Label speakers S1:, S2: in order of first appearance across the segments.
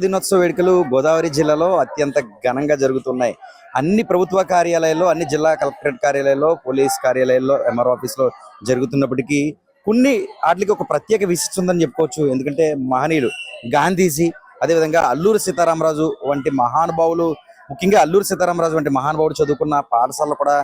S1: దినోత్సవ వేడుకలు గోదావరి జిల్లాలో అత్యంత ఘనంగా జరుగుతున్నాయి. అన్ని ప్రభుత్వ కార్యాలయాల్లో అన్ని జిల్లా కలెక్టరేట్ కార్యాలయాల్లో పోలీస్ కార్యాలయాల్లో ఎంఆర్ ఆఫీస్లో జరుగుతున్నప్పటికీ కొన్ని వాటికి ఒక ప్రత్యేక విశిష్టం ఉందని చెప్పుకోవచ్చు. ఎందుకంటే మహనీయులు గాంధీజీ అదేవిధంగా అల్లూరి సీతారామరాజు వంటి మహానుభావులు ముఖ్యంగా అల్లూరు సీతారామరాజు వంటి మహానుభావుడు చదువుకున్న పాఠశాలలో కూడా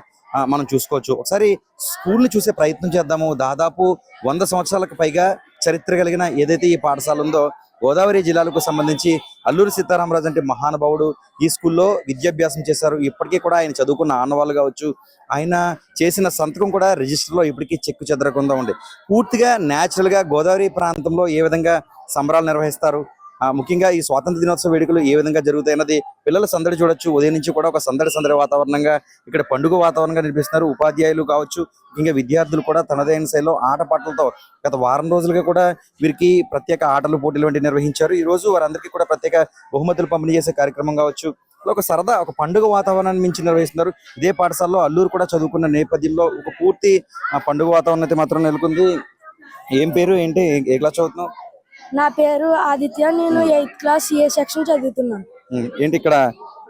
S1: మనం చూసుకోవచ్చు. ఒకసారి స్కూల్ని చూసే ప్రయత్నం చేద్దాము. దాదాపు వంద సంవత్సరాలకు పైగా చరిత్ర కలిగిన ఏదైతే ఈ పాఠశాల ఉందో గోదావరి జిల్లాలకు సంబంధించి అల్లూరి సీతారామరాజు అంటే మహానుభావుడు. ఈ స్కూల్లో విద్యాభ్యాసం చేశారు. ఇప్పటికీ కూడా ఆయన చదువుకున్న ఆనవాళ్ళు కావచ్చు ఆయన చేసిన సంతకం కూడా రిజిస్టర్లో ఇప్పటికీ చెక్కు చెదరకుండా ఉంది. పూర్తిగా న్యాచురల్గా గోదావరి ప్రాంతంలో ఏ విధంగా సంబరాలు నిర్వహిస్తారు? ముఖ్యంగా ఈ స్వాతంత్ర దినోత్సవ వేడుకలు ఏ విధంగా జరుగుతాయి అన్నది పిల్లల సందడి చూడొచ్చు. ఉదయం నుంచి కూడా ఒక సందడి సందడి వాతావరణంగా ఇక్కడ పండుగ వాతావరణంగా నిర్మిస్తున్నారు ఉపాధ్యాయులు కావచ్చు ఇంకా విద్యార్థులు కూడా తనదైన శైలిలో ఆటపాటలతో గత వారం రోజులుగా కూడా వీరికి ప్రత్యేక ఆటలు పోటీలు వంటివి నిర్వహించారు. ఈ రోజు వారందరికీ కూడా ప్రత్యేక బహుమతులు పంపిణీ చేసే కార్యక్రమం కావచ్చు. ఒక సరదా ఒక పండుగ వాతావరణాన్ని మించి నిర్వహిస్తున్నారు. ఇదే పాఠశాలలో అల్లూరు కూడా చదువుకున్న నేపథ్యంలో ఒక పూర్తి ఆ, పండుగ వాతావరణం అయితే మాత్రం నెలకొంది. ఏం పేరు ఏంటి ఏ- ఏ క్లాస్ చదువుతున్నావు?
S2: నా పేరు ఆదిత్య నేను ఎయిత్ క్లాస్ ఏ సెక్షన్ చదువుతున్నాను.
S1: ఏంటి ఇక్కడ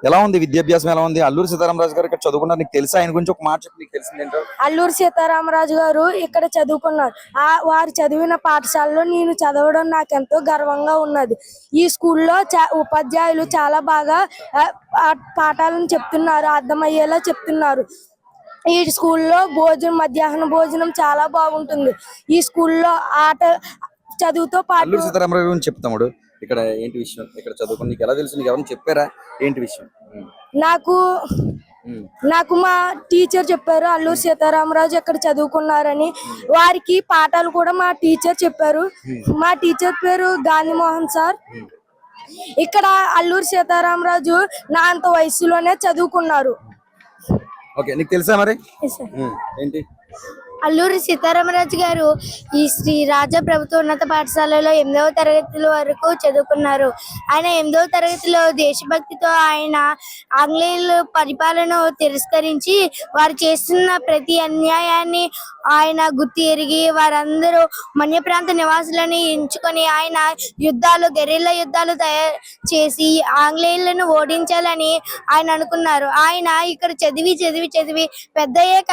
S1: ఎలా ఉంది? విద్యాభ్యాసం ఎలా ఉంది? అల్లూరి సీతారామరాజు గారు ఇక్కడ చదువుకున్నారు. నీకు తెలుసా? ఆయన గురించి ఒక మాట చెప్పు నీకు తెలిసింది ఏంటో?
S2: అల్లూరు సీతారామరాజు గారు ఇక్కడ చదువుకున్నారు. ఆ వారు చదివిన పాఠశాలలో నేను చదవడం నాకు ఎంతో గర్వంగా ఉన్నది. ఈ స్కూల్లో ఉపాధ్యాయులు చాలా బాగా పాఠాలను చెప్తున్నారు అర్థమయ్యేలా చెప్తున్నారు. ఈ స్కూల్లో భోజనం మధ్యాహ్న భోజనం చాలా బాగుంటుంది. ఈ స్కూల్లో ఆట చదువుతో పాటు
S1: అల్లూరి సీతారామరాజు గురించి చెప్తాముడు ఇక్కడ ఏంటి విషయం? ఇక్కడ చదువుకుని నీకు ఎలా తెలుసు? నీకు ఎవరైనా చెప్పారా? ఏంటి విషయం? ఉమ్,
S2: నాకు
S1: ఉమ్,
S2: నాకు మా టీచర్ చెప్పారు అల్లూరు సీతారామరాజు ఎక్కడ చదువుకున్నారని. వారికి పాఠాలు కూడా మా టీచర్ చెప్పారు. మా టీచర్ పేరు గాంధీమోహన్ సార్. ఇక్కడ అల్లూరు సీతారామరాజు నా అంత వయసులోనే చదువుకున్నారు.
S1: ఓకే నీకు తెలుసా మరి? ఉమ్, ఏంటి?
S3: అల్లూరి సీతారామరాజు గారు ఈ శ్రీ రాజా ప్రభుత్వ ఉన్నత పాఠశాలలో ఎనిమిదవ తరగతుల వరకు చదువుకున్నారు. ఆయన ఎనిమిదవ తరగతిలో దేశభక్తితో ఆయన ఆంగ్లేయుల పరిపాలన తిరస్కరించి వారు చేస్తున్న ప్రతి అన్యాయాన్ని ఆయన గుర్తు ఎరిగి వారందరూ మన్య ప్రాంత నివాసులను ఎంచుకొని ఆయన యుద్ధాలు గెరిల్లా యుద్ధాలు తయారు చేసి ఆంగ్లేయులను ఓడించాలని ఆయన అనుకున్నారు. ఆయన ఇక్కడ చదివి చదివి చదివి పెద్దయ్యాక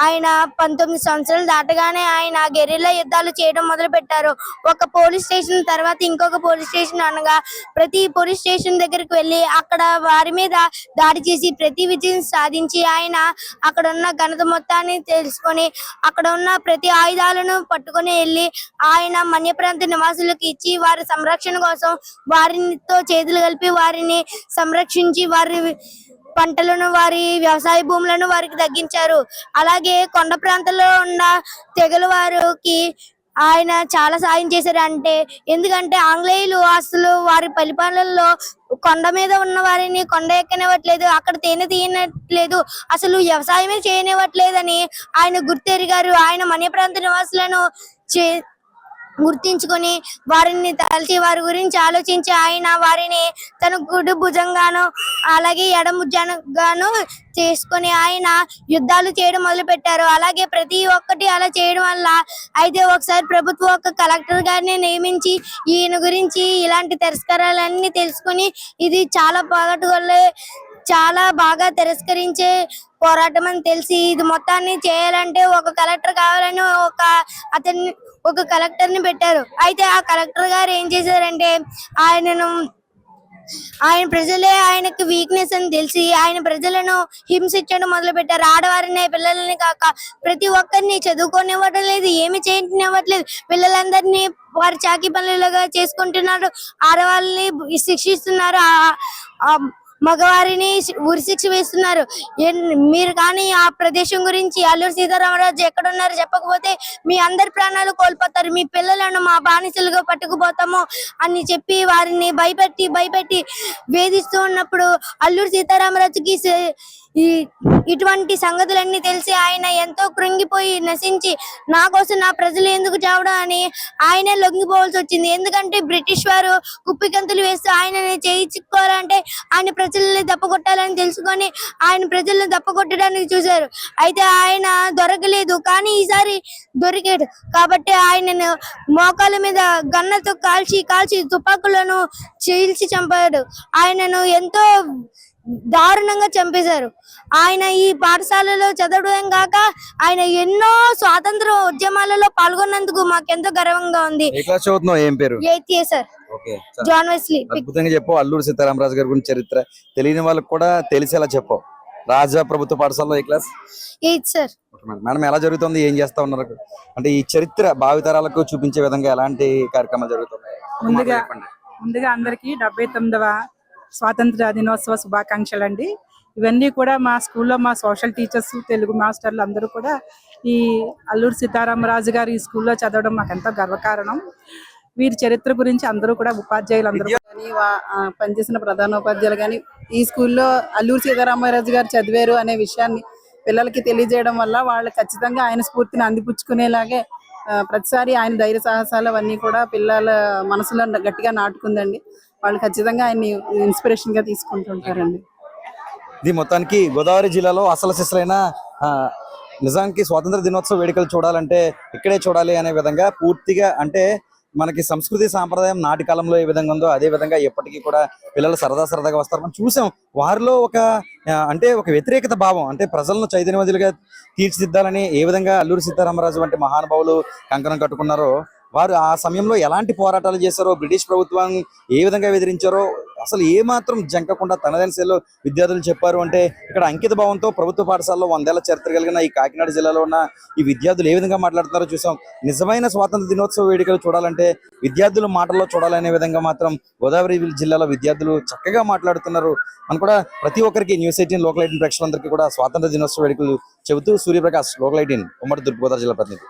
S3: ఆయన పంతొమ్మిది సంవత్సరాలు దాటగానే ఆయన గెరిల్లా యుద్ధాలు చేయడం మొదలు పెట్టారు ఒక పోలీస్ స్టేషన్ తర్వాత ఇంకొక పోలీస్ స్టేషన్ అనగా ప్రతి పోలీస్ స్టేషన్ దగ్గరికి వెళ్ళి అక్కడ వారి మీద దాడి చేసి ప్రతి విజయం సాధించి ఆయన అక్కడ ఉన్న ఘనత మొత్తాన్ని తెలుసుకొని అక్కడ ఉన్న ప్రతి ఆయుధాలను పట్టుకొని వెళ్ళి ఆయన మన్య ప్రాంత నివాసులకు ఇచ్చి వారి సంరక్షణ కోసం వారితో చేతులు కలిపి వారిని సంరక్షించి వారి పంటలను వారి వ్యవసాయ భూములను వారికి తగ్గించారు. అలాగే కొండ ప్రాంతంలో ఉన్న తెగల వారికి ఆయన చాలా సాయం చేశారు. అంటే ఎందుకంటే ఆంగ్లేయులు అసలు వారి పరిపాలనలో కొండ మీద ఉన్న వారిని కొండ ఎక్కనివ్వట్లేదు అక్కడ తేనె తీయనట్లేదు అసలు వ్యవసాయమే చేయనివ్వట్లేదని ఆయన గుర్తెరిగారు. ఆయన మణ్య ప్రాంత నివాసులను చే గుర్తించుకొని వారిని తలచి వారి గురించి ఆలోచించి ఆయన వారిని తన గుడి భుజంగాను అలాగే ఎడముజంగాను చేసుకొని ఆయన యుద్ధాలు చేయడం మొదలు పెట్టారు అలాగే ప్రతి ఒక్కటి అలా చేయడం వల్ల అయితే ఒకసారి ప్రభుత్వం ఒక కలెక్టర్ గారిని నియమించి ఈయన గురించి ఇలాంటి తిరస్కారాలన్నీ తెలుసుకొని ఇది చాలా బాగా చాలా బాగా తిరస్కరించే పోరాటం అని తెలిసి ఇది మొత్తాన్ని చేయాలంటే ఒక కలెక్టర్ కావాలని ఒక అతన్ని ఒక కలెక్టర్ని పెట్టారు. అయితే ఆ కలెక్టర్ గారు ఏం చేశారంటే ఆయనను ఆయన ప్రజలే ఆయనకు వీక్నెస్ అని తెలిసి ఆయన ప్రజలను హింసించడం మొదలు పెట్టారు ఆడవారిని పిల్లలని కాక ప్రతి ఒక్కరిని చదువుకోనివ్వడం లేదు ఏమి చేయనివ్వట్లేదు పిల్లలందరినీ వారి చాకీ పనులుగా చేసుకుంటున్నారు. ఆడవాళ్ళని శిక్షిస్తున్నారు. ఆ మగవారిని ఉరి శిక్ష వేస్తున్నారు. మీరు కానీ ఆ ప్రదేశం గురించి అల్లూరు సీతారామరాజు ఎక్కడున్నారో చెప్పకపోతే మీ అందరి ప్రాణాలు కోల్పోతారు. మీ పిల్లలను మా బానిసలుగా పట్టుకుపోతాము అని చెప్పి వారిని భయపెట్టి భయపెట్టి వేధిస్తూ ఉన్నప్పుడు అల్లూరు సీతారామరాజుకి ఈ ఇటువంటి సంగతులన్నీ తెలిసి ఆయన ఎంతో కృంగిపోయి నశించి నా కోసం నా ప్రజలు ఎందుకు చావడం అని ఆయనే లొంగిపోవాల్సి వచ్చింది. ఎందుకంటే బ్రిటిష్ వారు కుప్పికంతులు వేస్తూ ఆయనని చేయించుకోవాలంటే ఆయన ప్రజల్ని దప్పగొట్టాలని తెలుసుకొని ఆయన ప్రజల్ని దప్పగొట్టడానికి చూశారు. అయితే ఆయన దొరకలేదు. కానీ ఈసారి దొరికాడు. కాబట్టి ఆయనను మోకాల మీద గన్నతో కాల్చి కాల్చి తుపాకులను చీల్చి చంపాడు. ఆయనను ఎంతో దారుణంగా చంపేశారు. ఆయన ఈ పాఠశాలలో చదవడం కాక ఆయన ఎన్నో స్వాతంత్ర ఉద్యమాలలో పాల్గొన్నందుకు మాకెంతో గర్వంగా ఉంది.
S1: ఏ పేరు?
S3: Eighth year sir.
S1: Okay
S3: John Wesley
S1: అద్భుతంగా చెప్పు అల్లూరు సీతారామరాజు గారి గురించి చరిత్ర. తెలియని వాళ్ళకి కూడా తెలిసేలా చెప్పు రాజా ప్రభుత్వ పాఠశాలలో ఏ క్లాస్?
S3: Eighth sir
S1: madam. ఎలా జరుగుతుంది? ఏం చేస్తా ఉన్నారు? అంటే ఈ చరిత్ర భావితరాలకు చూపించే విధంగా ఎలాంటి కార్యక్రమాలు జరుగుతున్నాయి.
S4: ముందుగా అందరికీ డెబ్బై తొమ్మిదవ స్వాతంత్ర దినోత్సవ శుభాకాంక్షలు అండి ఇవన్నీ కూడా మా స్కూల్లో మా సోషల్ టీచర్స్ తెలుగు మాస్టర్లు అందరూ కూడా ఈ అల్లూరు సీతారామరాజు గారు ఈ స్కూల్లో చదవడం మాకు ఎంతో గర్వకారణం. వీరి చరిత్ర గురించి అందరూ కూడా ఉపాధ్యాయులు అందరూ కానీ పనిచేసిన ప్రధానోపాధ్యాయులు కానీ ఈ స్కూల్లో అల్లూరు సీతారామరాజు గారు చదివారు అనే విషయాన్ని పిల్లలకి తెలియజేయడం వల్ల వాళ్ళు ఖచ్చితంగా ఆయన స్ఫూర్తిని అందిపుచ్చుకునేలాగే ప్రతిసారి ఆయన ధైర్య సాహసాలు అవన్నీ కూడా పిల్లల మనసులో గట్టిగా నాటుకుందండి. వాళ్ళు ఖచ్చితంగా ఆయన్ని ఇన్స్పిరేషన్గా తీసుకుంటుంటారండి.
S1: ఇది మొత్తానికి గోదావరి జిల్లాలో అసలు సిసలైన ఆ, నిజానికి స్వాతంత్ర దినోత్సవ వేడుకలు చూడాలంటే ఇక్కడే చూడాలి అనే విధంగా పూర్తిగా అంటే మనకి సంస్కృతి సాంప్రదాయం నాటి కాలంలో ఏ విధంగా ఉందో అదే విధంగా ఎప్పటికీ కూడా పిల్లలు సరదా సరదాగా వస్తారు. మనం చూసాం వారిలో ఒక అంటే ఒక వ్యతిరేకత భావం అంటే ప్రజలను చైతన్యవదులుగా తీర్చిదిద్దాలని ఏ విధంగా అల్లూరి సీతారామరాజు వంటి మహానుభావులు కంకణం కట్టుకున్నారో వారు ఆ సమయంలో ఎలాంటి పోరాటాలు చేశారో బ్రిటిష్ ప్రభుత్వం ఏ విధంగా ఎదిరించారో అసలు ఏ మాత్రం జంకకుండా తనదైన శైలిలో విద్యార్థులు చెప్పారు అంటే ఇక్కడ అంకిత భావంతో ప్రభుత్వ పాఠశాలలో వందేళ్ళ చరిత్ర కలిగిన ఈ కాకినాడ జిల్లాలో ఉన్న ఈ విద్యార్థులు ఏ విధంగా మాట్లాడుతున్నారో చూసాం. నిజమైన స్వాతంత్ర దినోత్సవ వేడుకలు చూడాలంటే విద్యార్థుల మాటల్లో చూడాలనే విధంగా మాత్రం గోదావరి జిల్లాలో విద్యార్థులు చక్కగా మాట్లాడుతున్నారు. మనం కూడా ప్రతి ఒక్కరికి న్యూస్ ఎయిటీన్ లోకల్ ఎయిటీన్ ప్రేక్షకులందరికీ కూడా స్వాతంత్ర దినోత్సవ వేడుకలు చెబుతూ సూర్యప్రకాష్ లోకల్ ఎయిటీన్ ఉమ్మడి తూర్పుగోదావరి జిల్లా ప్రతినిధి.